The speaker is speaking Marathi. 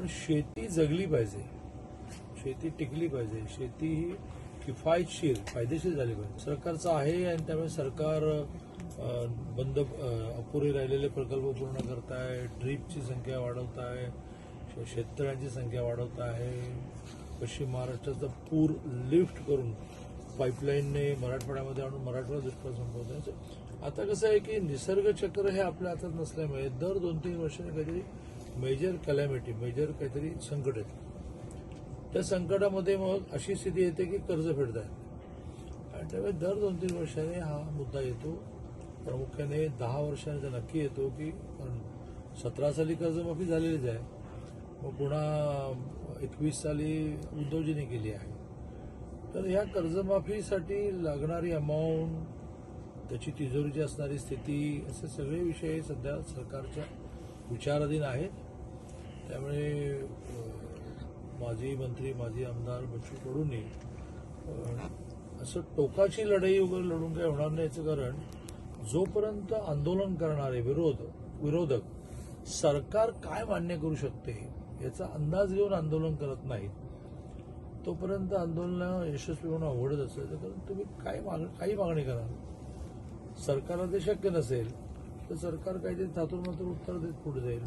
पण शेती जगली पाहिजे. शेती टिकली पाहिजे. शेती ही किफायतशीर फायदेशीर झाली पाहिजे. सरकारचं आहे आणि त्यामुळे सरकार बंद अपुरे राहिलेले प्रकल्प पूर्ण करत आहे ड्रीपची संख्या वाढवत आहे शेतकऱ्यांची संख्या वाढवत आहे पश्चिम महाराष्ट्राचा पूर लिफ्ट करून पाईपलाईनने मराठवाड्यामध्ये आणून मराठवाडा दुष्काळ संपवत आहे आता कसं आहे की निसर्ग चक्र हे आपल्या हातात नसल्यामुळे दर दोन तीन वर्षांनी काहीतरी मेजर कलॅमिटी मेजर काहीतरी संकट येतं त्या संकटामध्ये मग अशी स्थिती येते की कर्ज फेडता येत आणि त्यामुळे दर दोन तीन वर्षाने हा मुद्दा येतो. प्रामुख्याने दहा वर्षाने तर नक्की येतो की सतरा साली कर्जमाफी झालेलीच आहे. मग पुन्हा एकवीस साली उद्धवजीने केली आहे. तर ह्या कर्जमाफीसाठी लागणारी अमाऊंट त्याची तिजोरीची असणारी स्थिती असे सगळे विषय सध्या सरकारच्या विचाराधीन आहेत. त्यामुळे माजी मंत्री माजी आमदार बच्चू कडूंनी असं टोकाची लढाई वगैरे लढून काही होणार नाही याचं कारण जोपर्यंत आंदोलन करणारे विरोध विरोधक सरकार काय मान्य करू शकते याचा अंदाज घेऊन आंदोलन करत नाहीत तोपर्यंत आंदोलन यशस्वी होणं अवघडच असेल. तर तुम्ही काय माग काही मागणी करा. सरकारला ते शक्य नसेल तर सरकार काहीतरी थातूर उत्तर देत पुढे जाईल.